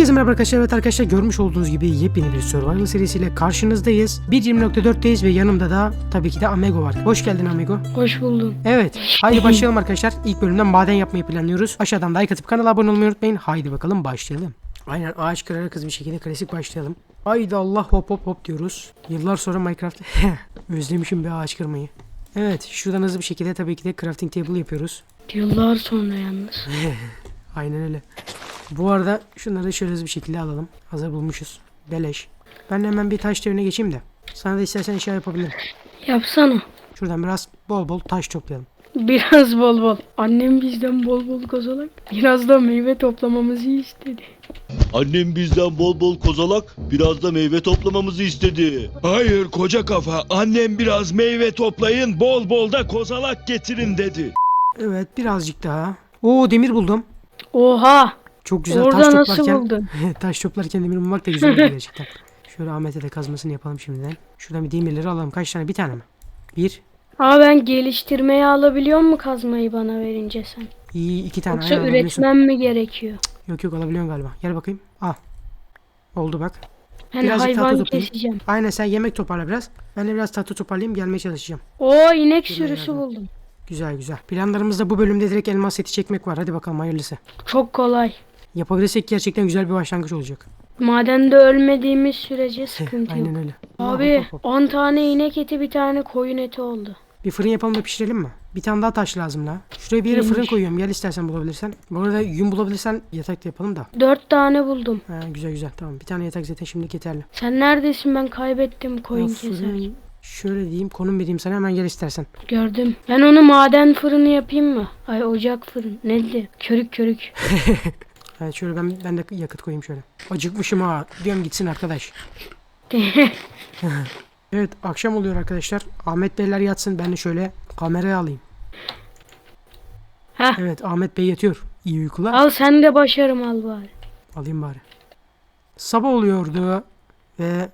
Herkese merhaba arkadaşlar. Evet arkadaşlar görmüş olduğunuz gibi yepyeni bir Survival serisiyle karşınızdayız. 1.20.4'teyiz ve yanımda da tabii ki de Amego var. Hoş geldin Amego. Hoş buldum. Evet. Haydi başlayalım arkadaşlar. İlk bölümden maden yapmayı planlıyoruz. Aşağıdan like atıp kanala abone olmayı unutmayın. Haydi bakalım başlayalım. Aynen ağaç kırarak hızlı bir şekilde klasik başlayalım. Haydi Allah hop hop hop diyoruz. Yıllar sonra Minecraft. Özlemişim bir ağaç kırmayı. Evet şuradan hızlı bir şekilde tabii ki de crafting table yapıyoruz. Yıllar sonra yalnız. Aynen öyle. Bu arada şunları şöyle hızlı bir şekilde alalım. Hazır bulmuşuz. Beleş. Ben hemen bir taş devrine geçeyim de. Sana da istersen eşya yapabilirim. Yapsana. Şuradan biraz bol bol taş toplayalım. Biraz bol bol. Annem bizden bol bol kozalak. Biraz da meyve toplamamızı istedi. Annem bizden bol bol kozalak, biraz da meyve toplamamızı istedi. Hayır koca kafa annem biraz meyve toplayın bol bol da kozalak getirin dedi. Evet birazcık daha. Oo demir buldum. Oha. Çok güzel Orada taş nasıl toplarken. buldun? taş toplarken demir bulmak da güzel oluyor gerçekten. Şöyle Ahmet'e de kazmasını yapalım şimdiden. Şuradan bir demirleri alalım. Kaç tane? Bir tane mi? Bir. Aa ben geliştirmeye alabiliyor mu kazmayı bana verince sen? İyi iki tane. Yoksa üretmem mi gerekiyor? Yok yok alabiliyorsun galiba. Gel bakayım. Al. Oldu bak. Ben Birazcık hayvan keseceğim. Aynen sen yemek toparla biraz. Ben de biraz tahta toparlayayım gelmeye çalışacağım. Oo inek sürüsü yardım. buldum. Güzel güzel. Planlarımızda bu bölümde direkt elmas seti çekmek var. Hadi bakalım hayırlısı. Çok kolay. Yapabilirsek gerçekten güzel bir başlangıç olacak. Madende ölmediğimiz sürece sıkıntı yok. Aynen öyle. Allah Abi hop hop hop. 10 tane inek eti bir tane koyun eti oldu. Bir fırın yapalım da pişirelim mi? Bir tane daha taş lazım la. Şuraya bir yere fırın İyiymiş. koyuyorum. Gel istersen bulabilirsen. Bu arada yün bulabilirsen yatak da yapalım da. 4 tane buldum. Ha, güzel güzel tamam. Bir tane yatak zaten şimdilik yeterli. Sen neredesin ben kaybettim Ya koyun fırın- keser. Şöyle diyeyim konum vereyim sana hemen gel istersen. Gördüm. Ben onu maden fırını yapayım mı? Ay ocak fırın. Neydi? Körük körük. Evet şöyle ben, ben de yakıt koyayım şöyle. Acıkmışım ha. Diyorum gitsin arkadaş. Evet akşam oluyor arkadaşlar. Ahmet Beyler yatsın. Ben de şöyle kameraya alayım. Heh. Evet Ahmet Bey yatıyor. İyi uykular. Al sen de başarım al bari. Alayım bari. Sabah oluyordu ve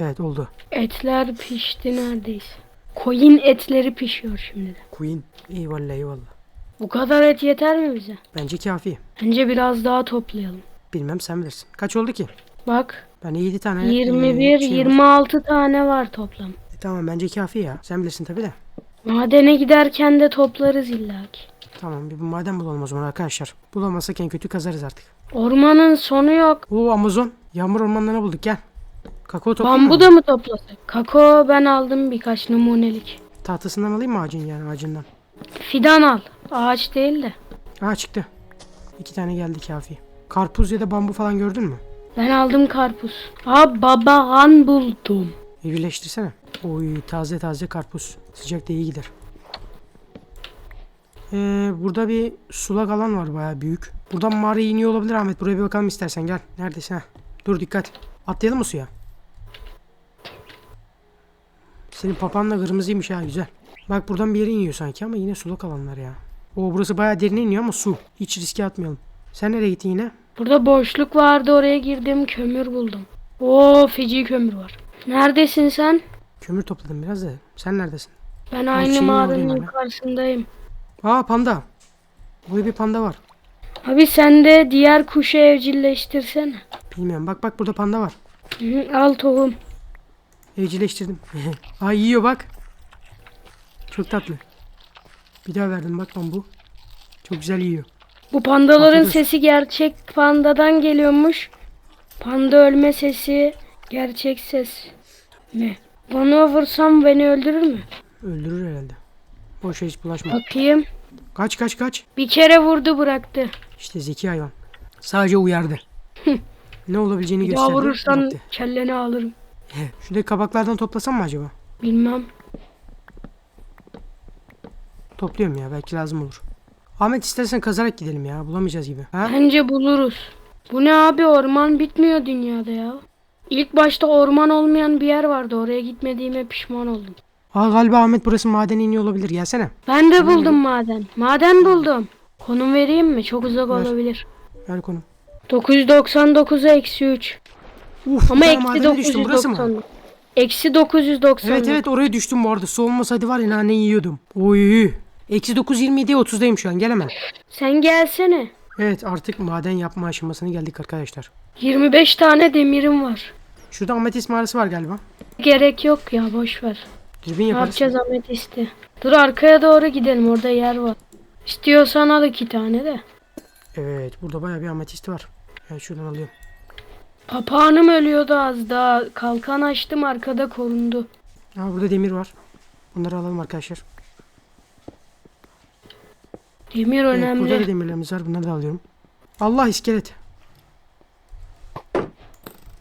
evet oldu. Etler pişti neredeyse. Koyun etleri pişiyor şimdi de. Queen. Eyvallah eyvallah. Bu kadar et yeter mi bize? Bence kafi. Bence biraz daha toplayalım. Bilmem sen bilirsin. Kaç oldu ki? Bak Ben 7 tane. 21, e, şey var. 26 tane var toplam. E, tamam bence kafi ya. Sen bilirsin tabi de. Madene giderken de toplarız illaki. Tamam bir maden bulalım o zaman arkadaşlar. Bulamazsak en kötü kazarız artık. Ormanın sonu yok. Oo Amazon. Yağmur ormanlarını bulduk gel. Kakao toplayayım Bambu mı? da mı toplasak? Kakao ben aldım birkaç numunelik. Tahtasından alayım mı ağacın yani ağacından? Fidan al. Ağaç değil de. Aa çıktı. İki tane geldi kafi. Karpuz ya da bambu falan gördün mü? Ben aldım karpuz. Aa babağan buldum. Evcilleştirsene. Oy taze taze karpuz. Sıcakta iyi gider. Ee, burada bir sulak alan var bayağı büyük. Buradan mağaraya iniyor olabilir Ahmet. Buraya bir bakalım istersen gel. Neredesin ha? Dur dikkat. Atlayalım mı suya? Senin papan da kırmızıymış ha güzel. Bak buradan bir yere iniyor sanki ama yine sulak alanlar ya. O burası bayağı derine iniyor ama su. Hiç riske atmayalım. Sen nereye gittin yine? Burada boşluk vardı oraya girdim kömür buldum. Oo feci kömür var. Neredesin sen? Kömür topladım biraz da. Sen neredesin? Ben aynı şeyin mağaranın oradayım yukarısındayım. Aa panda. Burada bir panda var. Abi sen de diğer kuşu evcilleştirsene. Bilmiyorum. Bak bak burada panda var. Hı, al tohum. Evcilleştirdim. Ay yiyor bak. Çok tatlı. Bir daha verdim bak bambu. Çok güzel yiyor. Bu pandaların olsun. sesi gerçek pandadan geliyormuş. Panda ölme sesi gerçek ses mi? Bana vursam beni öldürür mü? Öldürür herhalde. Boşa hiç bulaşma. Bakayım. Kaç kaç kaç. Bir kere vurdu bıraktı. İşte zeki hayvan. Sadece uyardı. ne olabileceğini Bir daha gösterdi. vurursan bıraktı. kelleni alırım. Şuradaki kabaklardan toplasam mı acaba? Bilmem. Topluyorum ya belki lazım olur. Ahmet istersen kazarak gidelim ya. Bulamayacağız gibi. Ha? Bence buluruz. Bu ne abi orman bitmiyor dünyada ya. İlk başta orman olmayan bir yer vardı. Oraya gitmediğime pişman oldum. Aa galiba Ahmet burası maden iniyor olabilir. Gelsene. Ben de buldum maden. Maden buldum. Konum vereyim mi? Çok uzak Ver. olabilir. Ver konum. 999'a eksi 3. Uf, Ama bir tane eksi madene düştüm. Burası mı? 990. Eksi 990. Evet evet oraya düştüm bu arada. Su olmasaydı var ya nane yiyordum. Oy. Eksi 927'ye 30'dayım şu an. Gel hemen. Sen gelsene. Evet artık maden yapma aşamasına geldik arkadaşlar. 25 tane demirim var. Şurada ametist mağarası var galiba. Gerek yok ya boş ver. Dürbün Ne yaparız. yapacağız ametisti? Dur arkaya doğru gidelim orada yer var. İstiyorsan al iki tane de. Evet burada baya bir ametist var. Evet şuradan alıyorum. Papağanım ölüyordu az daha. Kalkan açtım arkada korundu. Aa burada demir var. Bunları alalım arkadaşlar. Demir Evet, önemli. burada da demirlerimiz var. Bunları da alıyorum. Allah iskelet.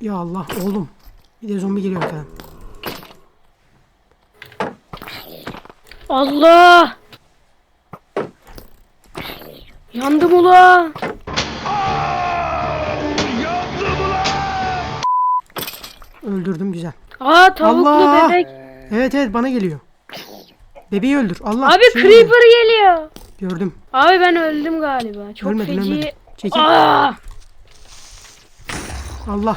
Ya Allah oğlum. Bir de zombi geliyor arkadan. Allah! Yandım ula. Öldürdüm güzel. Aa tavuklu Allah! bebek. Evet evet bana geliyor. Bebeği öldür. Allah. Abi creeper geliyor. Gördüm. Abi ben öldüm galiba. Çok ölmedin feci. ölmedin. Çekil. Aa! Allah.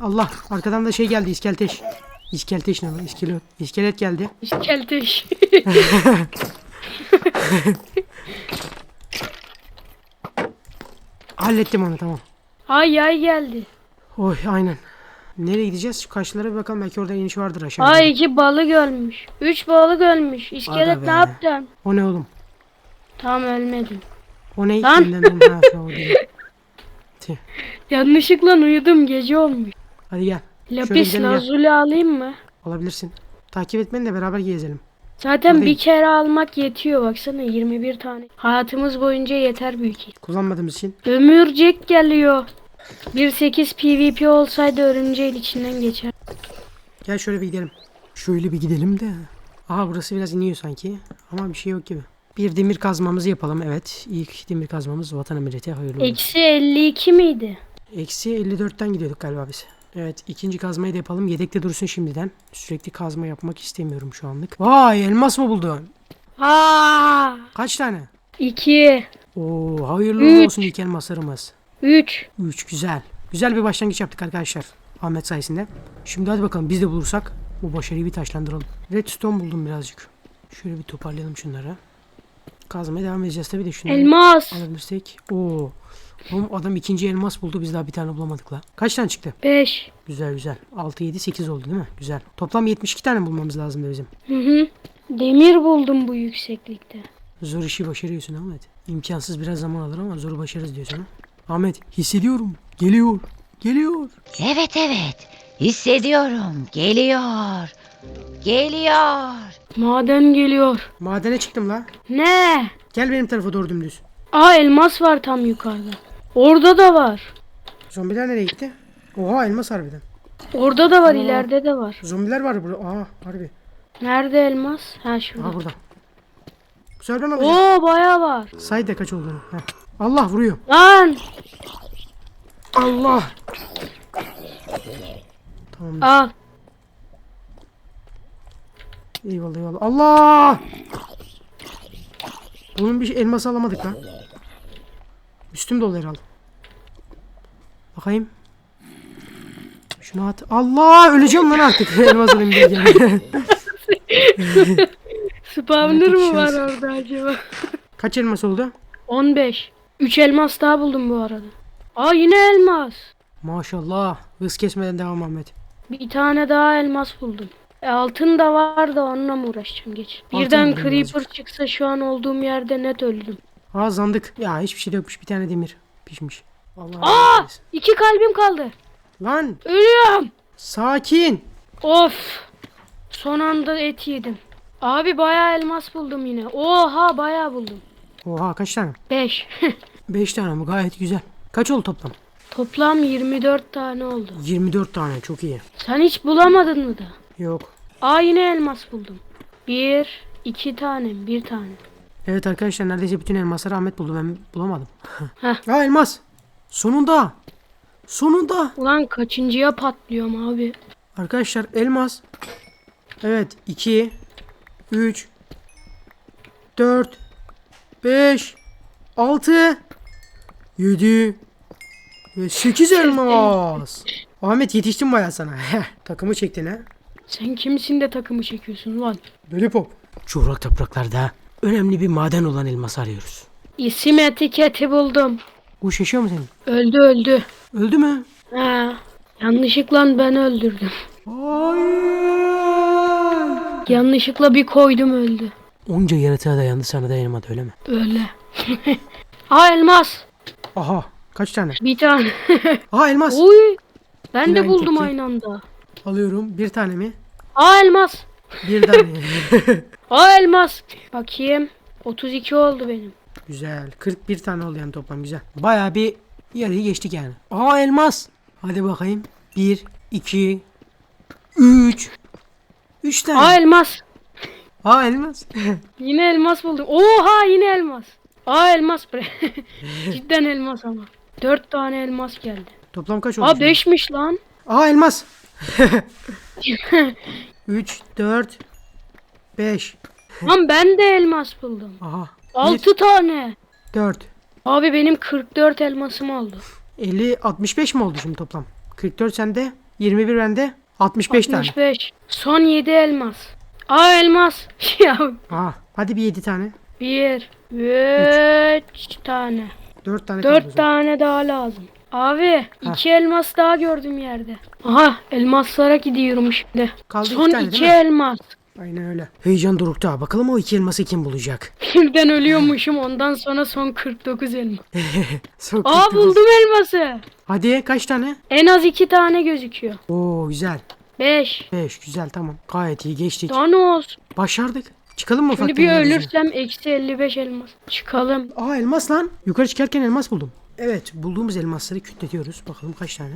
Allah. Arkadan da şey geldi iskelteş. İskelteş ne lan? İskelet. İskelet geldi. İskelteş. Hallettim onu tamam. Ay yay geldi. Oy aynen. Nereye gideceğiz? Şu karşılara bir bakalım. Belki orada iniş vardır aşağıda. Ay iki balık ölmüş. Üç balık ölmüş. İskelet ne yaptın? O ne oğlum? Tamam ölmedim. O ne? Lan. Elinden onu- ha. Tüh. Yanlışlıkla uyudum gece olmuş. Hadi gel. Lapis gidelim lazuli alayım mı? Alabilirsin. Takip etmeni de beraber gezelim. Zaten Alayım. bir kere almak yetiyor baksana 21 tane. Hayatımız boyunca yeter büyük. Kullanmadığımız için. Ömürcek geliyor. 1.8 PvP olsaydı örümceğin içinden geçer. Gel şöyle bir gidelim. Şöyle bir gidelim de. Aha burası biraz iniyor sanki. Ama bir şey yok gibi. Bir demir kazmamızı yapalım. Evet. İlk demir kazmamız vatan millete hayırlı olsun. Eksi 52 miydi? Eksi 54'ten gidiyorduk galiba biz. Evet ikinci kazmayı da yapalım. Yedekte dursun şimdiden. Sürekli kazma yapmak istemiyorum şu anlık. Vay elmas mı buldun? Aa! Kaç tane? 2 Oo hayırlı Üç. olsun ilk elmaslarımız. 3 3 güzel. Güzel bir başlangıç yaptık arkadaşlar. Ahmet sayesinde. Şimdi hadi bakalım biz de bulursak bu başarıyı bir taşlandıralım. Redstone buldum birazcık. Şöyle bir toparlayalım şunları. Kazmaya devam edeceğiz tabii de şunları Elmas alabilirsek. Oo. Oğlum adam ikinci elmas buldu biz daha bir tane bulamadık la. Kaç tane çıktı? 5 Güzel güzel. 6, 7, 8 oldu değil mi? Güzel. Toplam 72 tane bulmamız lazım da bizim. Hı hı. Demir buldum bu yükseklikte. Zor işi başarıyorsun Ahmet. İmkansız biraz zaman alır ama zoru başarırız diyorsun ha. Ahmet hissediyorum. Geliyor. Geliyor. Evet evet. Hissediyorum. Geliyor. Geliyor. Maden geliyor. Madene çıktım la. Ne? Gel benim tarafa doğru dümdüz. Aa elmas var tam yukarıda. Orada da var. Zombiler nereye gitti? Oha elmas harbiden. Orada da var, ileride de var. Zombiler var burada. Aa harbi. Nerede elmas? Ha şurada. Aha burada. Bu sefer ben alacağım. Oo bayağı var. Say da kaç olduğunu. Heh. Allah vuruyor. Lan! Allah. Tamam. Al. Eyvallah eyvallah. Allah. Bunun bir elması alamadık lan. Üstüm dolu herhalde. Bakayım. Şunu at. Allah öleceğim lan artık. Elmas alayım diye. Spawner mı var şans. orada acaba? Kaç elmas oldu? 15. 3 elmas daha buldum bu arada. Aa yine elmas. Maşallah. Hız kesmeden devam Ahmet. Bir tane daha elmas buldum. E, altın da var da onunla mı uğraşacağım geç. Altın Birden buldum creeper birazcık. çıksa şu an olduğum yerde net öldüm. Aa zandık. Ya hiçbir şey de yokmuş. Bir tane demir pişmiş. Allah Aa! rahmet eylesin. İki kalbim kaldı. Lan Ölüyorum. sakin. Of. Son anda et yedim. Abi bayağı elmas buldum yine. Oha bayağı buldum. Oha kaç tane? 5. 5 tane mi? Gayet güzel. Kaç oldu toplam? Toplam 24 tane oldu. 24 tane. Çok iyi. Sen hiç bulamadın mı da? Yok. Aa yine elmas buldum. Bir, iki tane, bir tane. Evet arkadaşlar neredeyse bütün elmasları Ahmet buldu. Ben bulamadım. Heh. Aa elmas. Sonunda. Sonunda. Ulan kaçıncıya patlıyorum abi. Arkadaşlar elmas. Evet 2 3 4 5 6 7 ve 8 elmas. Ahmet yetiştim baya sana. Takımı çektin ha. Sen kimsin de takımı çekiyorsun lan? Lollipop. Çorak topraklarda önemli bir maden olan elmas arıyoruz. İsim etiketi buldum. Kuş yaşıyor mu senin? Öldü öldü. Öldü mü? Ha, yanlışlıkla ben öldürdüm. Yanlışlıkla bir koydum öldü. Onca yaratığa dayandı sana dayanamadı öyle mi? Öyle. Aa elmas. Aha kaç tane? Bir tane. Aha elmas. Uy. Ben Yine de buldum tepki. aynı anda. Alıyorum bir tane mi? Aa elmas. Bir tane. Aa elmas. Bakayım. 32 oldu benim. güzel. 41 tane oldu yani toplam güzel. Baya bir yarıyı geçtik yani. Aa elmas. Hadi bakayım. 1, 2, 3. 3 tane. Aa elmas. Aa elmas. Yine elmas buldum. Oha yine elmas. Aa elmas bre. Cidden elmas ama. 4 tane elmas geldi. toplam kaç oldu? Aa şimdi? 5'miş lan. Aa elmas. 3, 4, 5. Lan ben de elmas buldum. Aha. 6 tane. 4. Abi benim 44 elmasım oldu. 50, 65 mi oldu şimdi toplam? 44 sende, 21 bende, 65, tane. 65. Son 7 elmas. Aa elmas. ya Aa, hadi bir 7 tane. 1 3 tane. 4 tane kaldı o 4 zaman. tane daha lazım. Abi 2 elmas daha gördüm yerde. Aha elmaslara gidiyorum şimdi. Kaldı iki Son tane 2 değil mi? elmas. Aynen öyle. Heyecan dorukta. ha. Bakalım o iki elması kim bulacak? Birden ölüyormuşum ondan sonra son 49 elmas. Son Aa 49. buldum elması. Hadi kaç tane? En az 2 tane gözüküyor. Oo güzel. 5. 5 güzel tamam. Gayet iyi geçtik. Daha ne olsun. Başardık. Çıkalım mı Şimdi ufaktan bir yeryüzüne? ölürsem eksi 55 elmas. Çıkalım. Aa elmas lan. Yukarı çıkarken elmas buldum. Evet bulduğumuz elmasları kütletiyoruz. Bakalım kaç tane?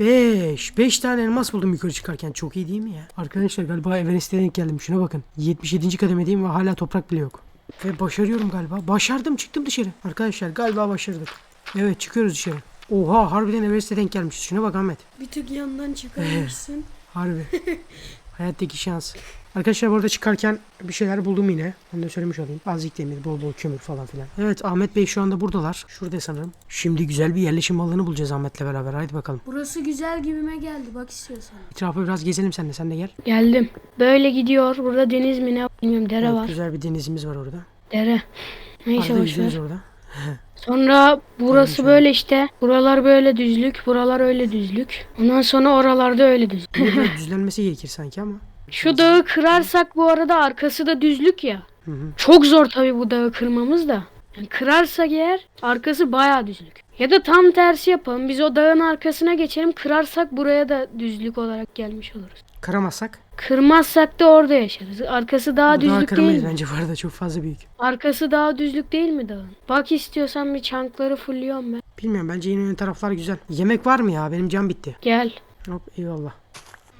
5. 5 tane elmas buldum yukarı çıkarken. Çok iyi değil mi ya? Arkadaşlar galiba Everest'e denk geldim. Şuna bakın. 77. kademedeyim ve hala toprak bile yok. Ve başarıyorum galiba. Başardım çıktım dışarı. Arkadaşlar galiba başardık. Evet çıkıyoruz dışarı. Oha harbiden Everest'e denk gelmişiz. Şuna bak Ahmet. Bir tık yandan çıkarmışsın. Harbi. Hayattaki şans. Arkadaşlar bu arada çıkarken bir şeyler buldum yine. Onu da söylemiş olayım. Azıcık demir, bol bol kömür falan filan. Evet Ahmet Bey şu anda buradalar. Şurada sanırım. Şimdi güzel bir yerleşim alanı bulacağız Ahmet'le beraber. Haydi bakalım. Burası güzel gibime geldi bak istiyorsan. Etrafı biraz gezelim sen de. Sen de gel. Geldim. Böyle gidiyor. Burada deniz mi ne bilmiyorum dere Evet, var. güzel bir denizimiz var orada. Dere. Neyse Arada boş ver. yüzeriz orada. Sonra burası böyle işte. Buralar böyle düzlük. Buralar öyle düzlük. Ondan sonra oralarda öyle düzlük. Düzlenmesi gerekir sanki ama. Şu dağı kırarsak bu arada arkası da düzlük ya. Hı hı. Çok zor tabii bu dağı kırmamız da. Yani kırarsak eğer arkası bayağı düzlük. Ya da tam tersi yapalım. Biz o dağın arkasına geçelim. Kırarsak buraya da düzlük olarak gelmiş oluruz. Kıramazsak. Kırmazsak da orada yaşarız. Arkası daha bu dağı düzlük değil mi? bence bu arada çok fazla büyük. Arkası daha düzlük değil mi dağın? Bak istiyorsan bir çankları fulluyorum ben. Bilmiyorum bence yine ön taraflar güzel. Yemek var mı ya? Benim can bitti. Gel. Hop eyvallah.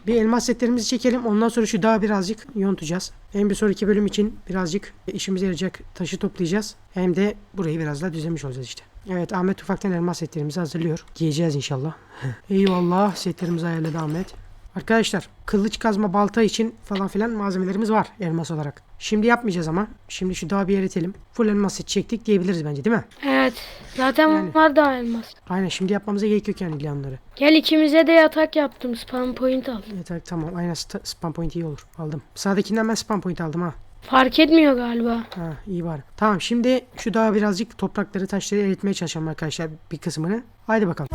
Bir elmas setlerimizi çekelim. Ondan sonra şu dağı birazcık yontacağız. Hem bir sonraki bölüm için birazcık işimize yarayacak taşı toplayacağız. Hem de burayı biraz daha düzenlemiş olacağız işte. Evet Ahmet ufaktan elmas setlerimizi hazırlıyor. Giyeceğiz inşallah. Eyvallah setlerimizi ayarladı Ahmet. Arkadaşlar kılıç kazma balta için falan filan malzemelerimiz var elmas olarak. Şimdi yapmayacağız ama. Şimdi şu dağı bir eritelim. Full elmas set çektik diyebiliriz bence değil mi? Evet. Zaten Yani. var daha elmas. Aynen şimdi yapmamıza gerek yok yani planları. Gel ikimize de yatak yaptım. Spam point al. Evet tamam aynen spam point iyi olur. Aldım. Sağdakinden ben spam point aldım ha. Fark etmiyor galiba. Ha iyi bari. Tamam şimdi şu daha birazcık toprakları taşları eritmeye çalışalım arkadaşlar bir kısmını. Haydi bakalım.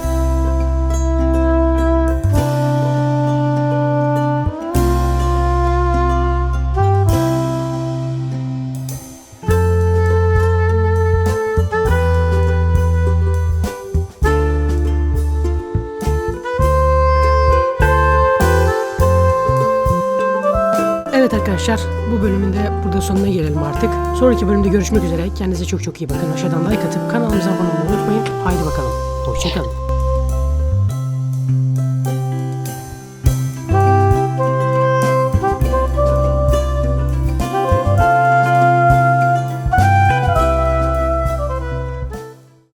Arkadaşlar bu bölümün de burada sonuna gelelim artık. Sonraki bölümde görüşmek üzere. Kendinize çok çok iyi bakın. Aşağıdan like atıp kanalımıza abone olmayı unutmayın. Haydi bakalım. Hoşçakalın.